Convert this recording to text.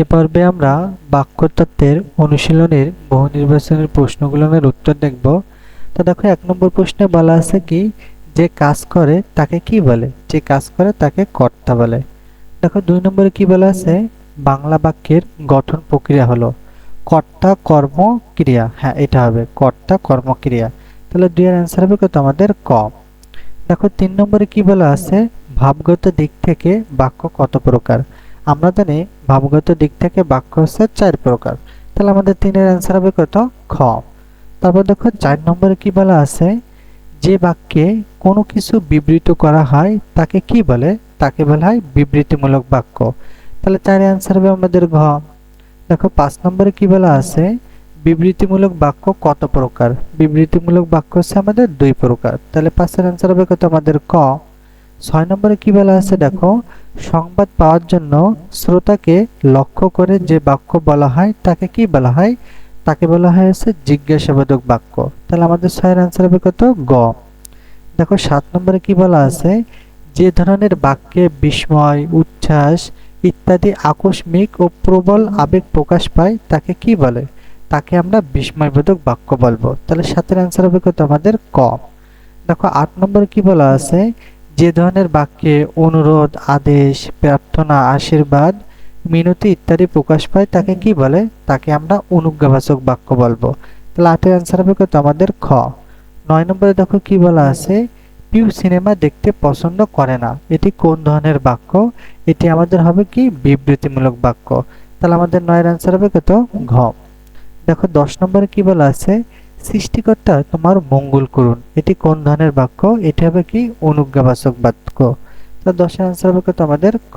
এ পর্বে আমরা বাক্যতত্ত্বের অনুশীলনের বহু নির্বাচনের প্রশ্নগুলোর উত্তর দেখব। তো দেখো, এক নম্বর প্রশ্নে বলা আছে কি, যে কাজ করে তাকে কি বলে? যে কাজ করে তাকে কর্তা বলে। দেখো, দুই নম্বরে কি বলা আছে? বাংলা বাক্যের গঠন প্রক্রিয়া হলো কর্তা কর্ম ক্রিয়া। হ্যাঁ এটা হবে কর্তা কর্ম ক্রিয়া। তাহলে দুই এর অ্যান্সার হবে কত? আমাদের ক। দেখো, তিন নম্বরে কি বলা আছে? ভাবগত দিক থেকে বাক্য কত প্রকার? আমরা জানি ভাবগত দিক থেকে বাক্য হচ্ছে চার প্রকার। তাহলে আমাদের তিনের অ্যান্সার হবে কত? খ। তারপর দেখো চার নম্বরে কি বলা আছে? যে বাক্যে কোনো কিছু বিবৃত করা হয়, তাকে কি বলে? তাকে বলা হয় বিবৃতিমূলক বাক্য। তাহলে চার অ্যান্সার হবে আমাদের ঘ। দেখো পাঁচ নম্বরে কি বলা আছে? বিবৃতিমূলক বাক্য কত প্রকার? বিবৃতিমূলক বাক্য হচ্ছে আমাদের দুই প্রকার। তাহলে পাঁচের অ্যান্সার হবে কত? আমাদের ক। ছয় নম্বরে কি বলা আছে? দেখো, সংবাদ পাওয়ার জন্য শ্রোতাকে লক্ষ্য করে যে বাক্য বলা হয়, তাকে কি বলা হয়? তাকে বলা হয় হচ্ছে জিজ্ঞাসাবাদক বাক্য। তাহলে আমাদের ছয়ের অ্যান্সার হবে কত? গ। দেখো, সাত নম্বরে কি বলা আছে? যে ধরনের বাক্যে বিস্ময়, উচ্ছ্বাস ইত্যাদি আকস্মিক ও প্রবল আবেগ প্রকাশ পায়, তাকে কি বলে? তাকে আমরা বিস্ময়বোধক বাক্য বলব। তাহলে সাতের অ্যান্সার হবে কত? আমাদের ক। দেখো, আট নম্বরে কি বলা আছে? যে ধরনের বাক্যে অনুরোধ, আদেশ, প্রার্থনা, আশীর্বাদ, মিনতি ইত্যাদি প্রকাশ পায়, তাকে কি বলে? তাকে আমরা অনুজ্ঞাবাচক বাক্য বলব। তাহলে আটের অ্যান্সার হবে কত আমাদের খ। নয় নম্বরে দেখো কি বলা আছে? পিউ সিনেমা দেখতে পছন্দ করে না। এটি কোন ধরনের বাক্য? এটি আমাদের হবে কি? বিবৃতিমূলক বাক্য। তাহলে আমাদের নয়ের অ্যান্সার হবে কত ঘ। দেখো দশ নম্বরে কি বলা আছে? সৃষ্টিকর্তা তোমার মঙ্গল করুন। এটি কোন ধরনের বাক্য? এটি হবে কি অনুজ্ঞাবাচক বাক্য? তো দশের আনসার হবে কত আমাদের খ।